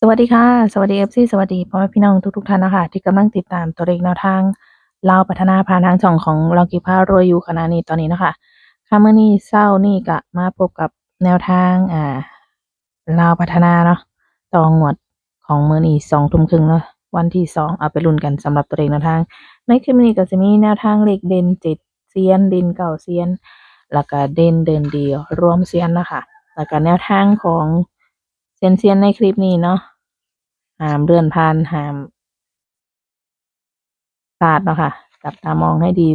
สวัสดีค่ะ สวัสดี FC สวัสดีพ่อแม่พี่น้องทุกๆท่านนะคะที่กำลังติดตามตัวเลขแนวทางลาวพัฒนาผ่านทางช่องของเรากิพารวยอยู่ขณะนี้ตอนนี้นะคะค่ะมื้อนี้เช้านี่ก็มาพบกับแนวทางอ่าลาวพัฒนาเนาะต่องวดของเมื้อนี้สองทุ่มครึ่งเนาะวันที่สองเอาไปลุ้นกันสำหรับตัวเลขแนวทาง ในคลิปนี้ก็จะมีแนวทางเลขเด่นเจ็ดเซียนเด่นเก้าเซียน แล้วก็เด่นเดินดีรวมเซียนนะคะแล้วก็แนวทางของ เซียนเซียนในคลิปนี้เนาะห้ามเลื่อนผ่านห้ามพลาดเนาะค่ะจับตามองให้ดี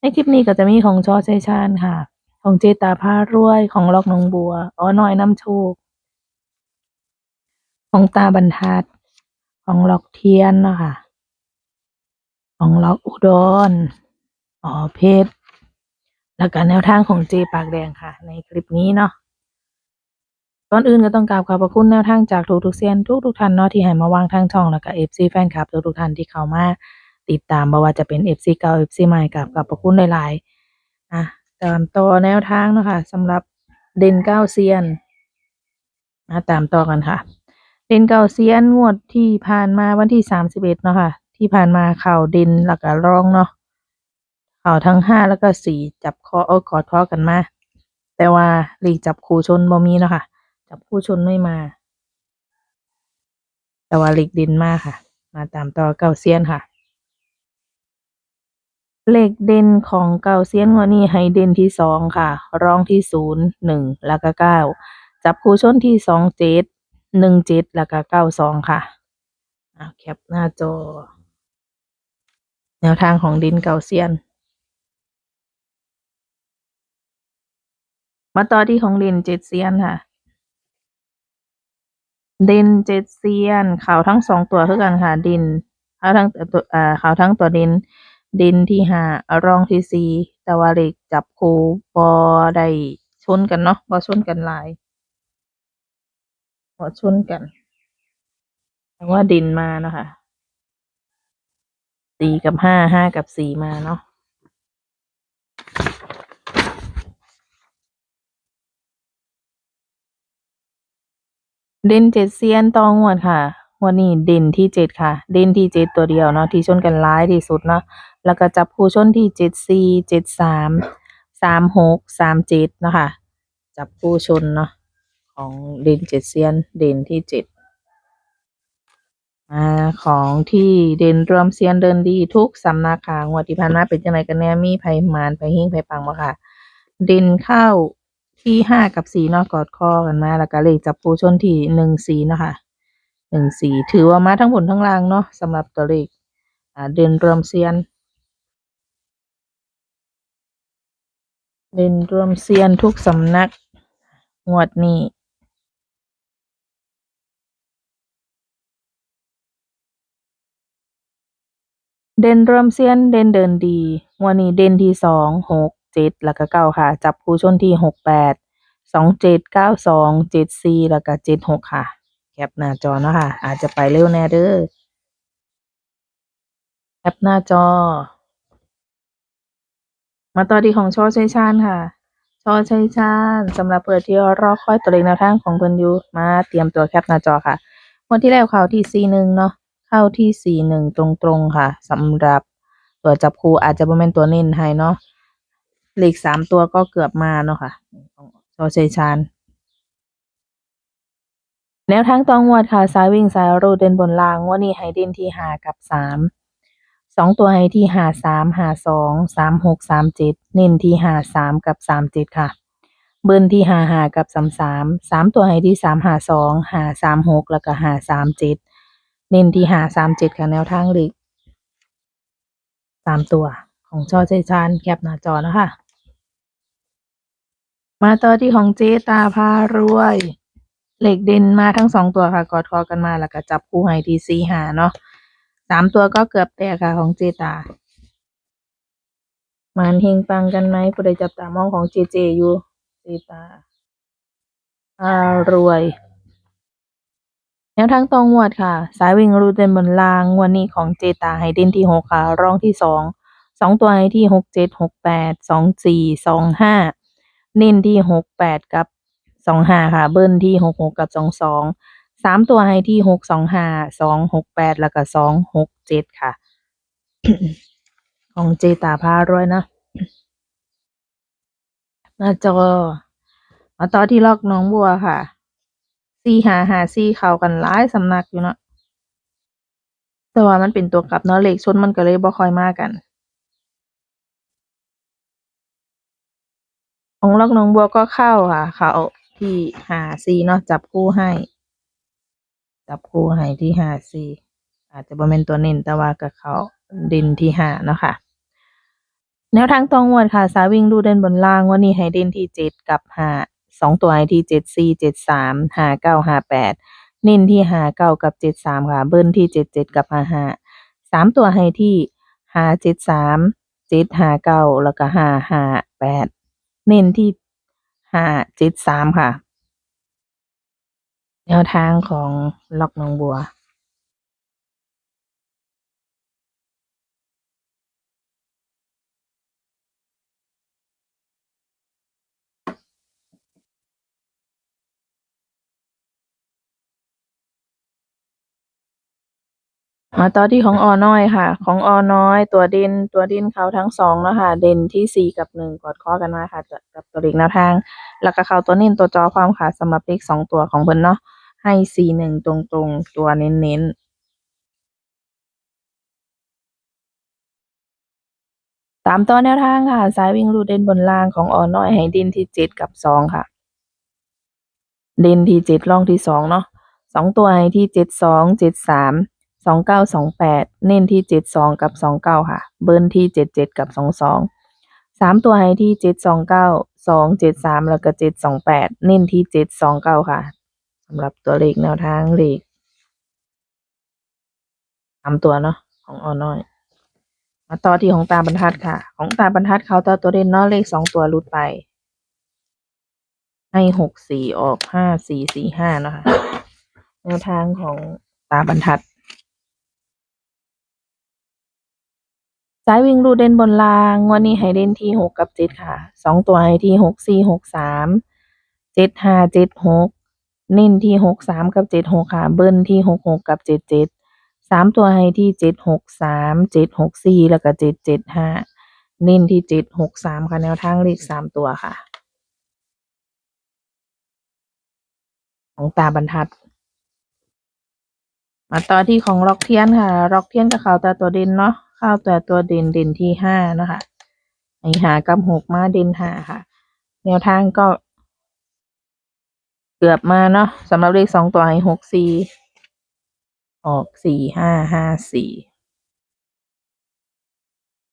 ในคลิปนี้ก็จะมีของชอชัยชาญค่ะ ของเจตาพารวยของล็อกนองบัวอ้อน้อยน้ำโชค ของตาบรรทัด ของล็อกเทียนเนาะค่ะ ของล็อกอุดรอ๋อเพชรแล้วก็แนวทางของเจปากแดงค่ะ ในคลิปนี้เนาะ ก่อนอื่นก็ต้องกราบขอบพระคุณแนวทางจากทุกๆเซียนทุกๆท่านเนาะที่ให้มาวางทางช่องแล้วก็ FC แฟนคลับทุกๆท่านที่เข้ามาติดตามบ่ว่าจะเป็น FC เก่า FC ใหม่กับขอบพระคุณหลายๆอะตามต่อแนวทางเนาะค่ะสำหรับเด่นเก้าเซียนมาตามต่อกันค่ะ เด่นเก้าเซียนงวดที่ผ่านมาวันที่31เอ็ดเนาะค่ะ ที่ผ่านมาเข่าเด่นแล้วก็รองเนาะเข่าทั้งห้าแล้วก็สี่จับคอเอากอดคอกันมาแต่ว่าลีกจับคู่ชนบ่มีเนาะค่ะ จับคู่ชนไม่มา แต่ว่าหลีกดินมากค่ะ มาตามต่อเก้าเซียนค่ะ เลขเด่นของเก้าเซียนวดนี้ให้เด่นที่สองค่ะ รองที่ศูนย์หนึ่งแล้วก็เก้าจับคู่ชนที่สองเจ็ดหนึ่งเจ็ดแล้วก็เก้าสองค่ะอะแคปหน้าจอ แนวทางของดินเกาเซียน มาต่อที่ของด่นเจ็ดเซียนค่ะ เด่นเจ็ดเซียนขาวทั้งสองตัวคือกันค่ะดินขาวทั้งตัวอ่าขาวทั้งตัวดินดินที่ห้ารองที่สี่ต่ว่าเลขจับคู่บ่ได้ชนกันเนาะบ่ชนกันหลายบ่ชนกันแต่ว่าดินมาเนาะคะสี่กับห้าห้ากับสี่มาเนาะ เด่นเจ็ดเซียนตองวดค่ะวันนี้เด่นที่เจ็ดค่ะ เด่นที่เจ็ดตัวเดียวเนาะที่ชนกันร้ายที่สุดเนาะแล้วก็จับคู่ชนที่เจ็ดสี่เจ็ดสามสามหกสามเจ็ดนะคะจับคู่ชนเนาะของเด่นเจ็ดเซียน เด่นที่เจ็ดอ่าของที่เด่นรวมเซียนเดินดีทุกสำนักค่ะงวดที่ผ่านมาเป็นจังไดกันแน่มีไผมานไปหิ้งไผปังบ่ค่ะ เด่นเข้า ที่ห้ากับสี่เนาะกอดคอกันมา แล้วก็เลขจับคู่ชนที่หนึ่งสี่เนาะค่ะหนึ่งสี่ถือว่ามาทั้งบนทั้งล่างเนาะสำหรับตัวเลขอ่าเด่นรวมเซียน เด่นรวมเซียนทุกสำนักงวดนี้เด่นรวมเซียนเด่นเดินดีงวดนี้เด่นที่สองหก เจ็ดแล้วก็เก้าค่ะ จับคู่ชนที่หกแปดสองเจ็ดเก้าสองเจ็ดสี่แล้วก็เจ็ดหกค่ะ แคปหน้าจอเนาะค่ะ อาจจะไปเร็วแน่เด้อแคปหน้าจอ มาต่อที่ของชอชัยชาญค่ะชอชัยชาญสำหรับเปิดที่รอคอยตัวเลขแนวทางของเพิ่นอยู่มาเตรียมตัวแคปหน้าจอค่ะวันที่แล้วเข้าที่สี่หนึ่งเนาะเข้าที่สี่หนึ่งตรงๆค่ะสำหรับตัวจับคู่อาจจะบ่แม่นตัวเน้นให้เนาะ เลขสามตัวก็เกือบมาเนาะค่ะของชอชัยชาญแนวทางตองวดค่ะสายวิ่งสายรูดเด่นบนล่างวันนี้ให้เดนที่หากับสามสองตัวให้ที่หาสามหาสองสามหกสามเจ็ดเน้นที่หาสามกับสามเจ็ดค่ะ เบิ้ลที่หาหากับสามสามสามตัวให้ที่สามหาสองหาสามหกแล้วก็หาสามเจ็ดเน้นที่หาสามเจ็ดค่ะแนวทางเลขสามตัวของช่อชัยชาญแคปหน้าจอนะคะ มาต่อที่ของเจตาพารวย เหล็กเด่นมาทั้งสองตัวค่ะ กอดคอกันมาแล้วก็จับคู่ให้ที่สี่หาเนาะสามตัวก็เกือบแตกค่ะของเจตามานเฮงปังกันไหมผู้ใดจับตามองของเจเจอยู่เจตาพารวยแนวทางตองวดค่ะ สายวิ่งรูดเด่นบนรางวันนี้ของเจตาให้เด่นที่หกค่ะ รองที่สองสองตัวให้ที่หกเจ็ดหกแปดสองสี่สองห้า เน้นที่หกแปดกับสองห้าค่ะ เบิ้ลที่หกหกกับสองสองสามตัวให้ที่หกสองห้าสองหกแปดแล้วก็สองหกเจ็ดค่ะ ของเจตาพาร้วยนะหน้าจอมาต่อที่ลอกน้องบัวค่ะสี่หาหาสี่เข้ากันหลายสำนักอยู่เนาะแต่ว่ามันเป็นตัวกลับเนาะเลขชนมันก็เลยบ่ค่อยมากกัน ของล็อกน้องบัวก็เข้าค่ะ เขาที่หาซีเนาะจับคู่ให้ จับคู่ให้ที่หาซีอาจจะบ่แม่นตัวเน้นแต่ว่าก็เขาด่นที่หาเนาะค่ะ แนวทางตองวดค่ะสาวิ่งดูเด่นบนล่างวันนี้ให้เด่นที่เจ็ดกับหาสองตัวให้ที่เจ็ดสี่เจ็ดสามหาเก้าหาแปดเน้นที่หาเก้ากับเจ็ดสามค่ะ เบิ้ลที่เจ็ดเจ็ดกับหาหาสามตัวให้ที่หาเจ็ดสามเจ็ดหาเก้าแล้วก็หาหาแปด เน้นที่ห้าเจ็ดสามค่ะ แนวทางของล็อกหนองบัว มาต่อที่ของออน้อยค่ะ ของออน้อย ตัวเด่นตัวเด่นเขาทั้งสองเนาะค่ะ เด่นที่สี่กับหนึ่งกอดข้อกันมาค่ะจะกับตัวเลขแนวทาง แล้วก็เขาตัวเน้นตัวจอความค่ะสำหรับเลขสองตัวของเพิ่นเนาะให้สี่หนึ่งตรงตรงตัวเน้นเน้นๆตามตัวแนวทางค่ะสายวิ่งรูดเด่นบนล่างของออน้อยให้เด่นที่เจ็ดกับสองค่ะ เด่นที่เจ็ดล่องที่สองเนาะสองตัวให้ที่เจ็ดสองเจ็ดสาม สองเก้าสองแปดเน้นที่เจ็ดสองกับสองเก้าค่ะ เบิ้ลที่เจ็ดเจ็ดกับสองสองสามตัวให้ที่เจ็ดสองเก้าสองเจ็ดสามแล้วก็เจ็ดสองแปดเน้นที่เจ็ดสองเก้าค่ะสำหรับตัวเลขแนวทางเลขสามตัวเนาะของออน้อย มาต่อที่ของตาบรรทัดค่ะ ของตาบรรทัดเขาตัวตัวเด่นเนาะเลขสองตัวหลุดไป ให้หกสี่ออกห้าสี่สี่ห้านะคะแนวทางของตาบรรทัด สายวิ่งรูดเด่นบนรางวันนี้ให้เด่นที่หกกับเจ็ดค่ะสองตัวให้ที่หกสี่หกสามเจ็ดห้าเจ็ดหกเน้นที่หกสามกับเจ็ดหกค่ะเบิ้ลที่หกหกกับเจ็ดเจ็ดสามตัวให้ที่เจ็ดหกสามเจ็ดหกสี่แล้วก็เจ็ดเจ็ดห้าเน้นที่เจ็ดหกสามค่ะแนวทางเลขสามตัวค่ะ ของตาบรรทัด มาต่อที่ของล็อกเทียนค่ะ ล็อกเทียนกับเขาต่ตัวเด่นเนาะ ข้าแต่ตัวเด่นเด่นที่ห้านะคะไอหากับหกมาเด่นหาค่ะ แนวทางก็ เกือบมาเนาะสำหรับเลขสองตัวให้หกสี่ออกสี่ห้าห้าสี่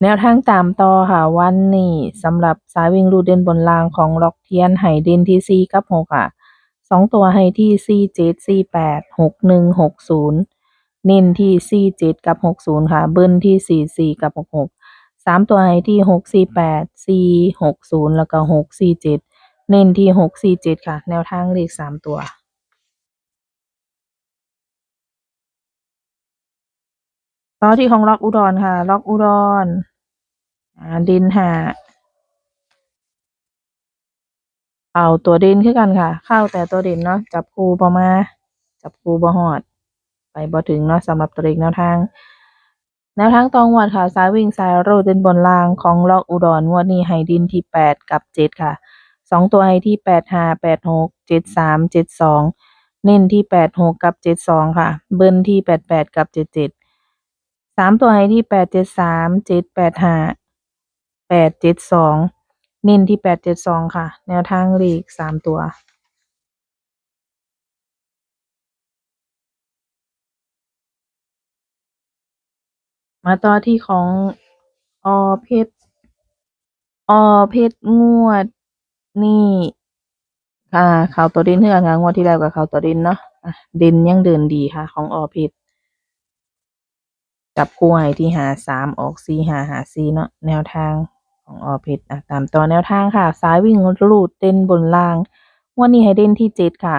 แนวทางตามต่อค่ะ วันนี้สำหรับสายวิ่งรูดเด่นบนรางของล็อกเทียนไห้เด่นที่สี่กับหกค่ะสองตัวให้ที่สี่เจ็ดสี่แปดหกหนึ่งหกศูนย์ เน้นที่สี่เจ็ดกับหกศูนย์ค่ะ เบิ้ลที่สี่สี่กับหกหกสามตัวให้ที่หกสี่แปดสี่หกศูนย์แล้วก็หกสี่เจ็ดน้นที่หกสี่เจ็ดค่ะ แนวทางเลขสามตัวต่อที่ของล็อกอุดรค่ะ ล็อกอุดรดินหาเอาตัวเด่นคือกันค่ะ เข้าแต่ตัวเด่นเนาะจับคูประมา จับคูบ่ฮอด บ่ถึงเนาะสำหรับตัวเลขแนวทาง แนวทางตองวัดค่ะสายวิ่งสายโรดเด่นบนล่างของล็อกอุดรงวดนี้ให้ดินที่แปดกับเจ็ดค่ะสองตัวให้ที่แปดห้าแปดหกเจ็ดสามเจ็ดสองเน้นที่แปดหกกับเจ็ดสองค่ะ เบิ้ลที่แปดแปดกับเจ็ดเจ็ดสามตัวให้ที่แปดเจ็ดสามเจ็ดแปดห้าแปดเจ็ดสองเน้นที่แปดเจ็ดสองค่ะ แนวทางเลขสามตัว มาต่อที่ของอเพชรอเพชรงวดนี่ค่ะเขาตัวด่นเท่ากันงวดที่แล้วกับเขาตัวด่นเนาะด่นยังเดินดีค่ะ ของอเพชรจับคู่ให้ที่หาสามออกสี่หาหาสี่เนาะแนวทางของอเพชรอะตามต่อแนวทางค่ะสายวิ่งรูดเด่นบนล่างงวันนี้ให้เด่นที่เจ็ดค่ะ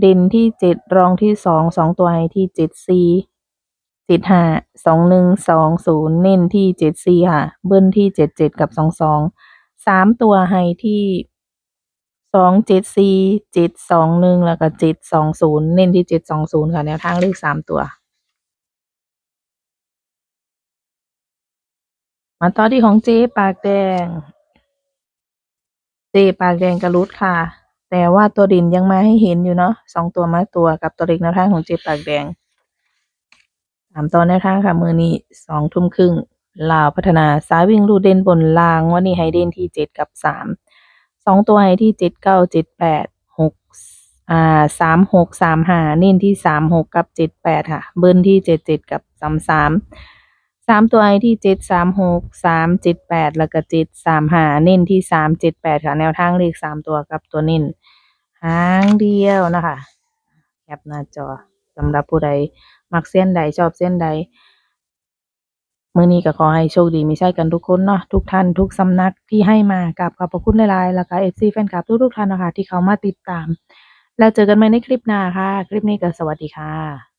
เด่นที่เจ็ดรองที่สองสองตัวให้ที่เจ็ดสี่ จ็ดห้าสองหนึ่งสองศูนย์เน้นที่เจ็ดสี่ค่ะ เบิ้ลที่เจ็ดเจ็ดกับสองสองสามตัวให้ที่สองเจ็ดสี่เจ็ดสองหนึ่งแล้วก็เจ็ดสองศูนย์เน้นที่เจ็ดสองศูนย์ค่ะแนวทางเลขสามตัว มาต่อที่ของเจ๊ปากแดง เจ๊ปากแดงกระลุดค่ะ แต่ว่าตัวดินยังมาให้เห็นอยู่เนาะสองตัวมาตัวกับตัวเล็กแนวทางของเจ๊ปากแดง ตามตอนแนวทางค่ะ มือนี้สองทุ่มครึ่งลาวพัฒนาสายวิ่งรูเด่นบนลางวันนี้ให้เด่นที่เจ็ดกับสามสองตัวให้ที่เจ็ดเก้าเจ็ดแปดหกอ่าสามหกสามห้าเน้นที่สามหกกับเจ็ดแปดค่ะ เบิ้ลที่เจ็ดเจ็ดกับสามสามสามตัวไอที่เจ็ดสามหกสามเจ็ดแปดแล้วก็เจ็ดสามห้าเน้นที่สามเจ็ดแปดค่ะแนวทางเลขสามตัวกับตัวเน้นหางเดียวนะคะ แคปหน้าจอสำหรับผู้ใด มักเส้นใดชอบเส้นใดมื้อนี้ก็ขอให้โชคดีมีใช่กันทุกคนเนาะทุกท่านทุกสำนักที่ให้มากับขอบพระคุณหลายๆแล้วก็ FC แฟนคลับทุกๆท่านนะคะที่เขามาติดตาม แล้วเจอกันใหม่ในคลิปหน้าค่ะ คลิปนี้ก็สวัสดีค่ะ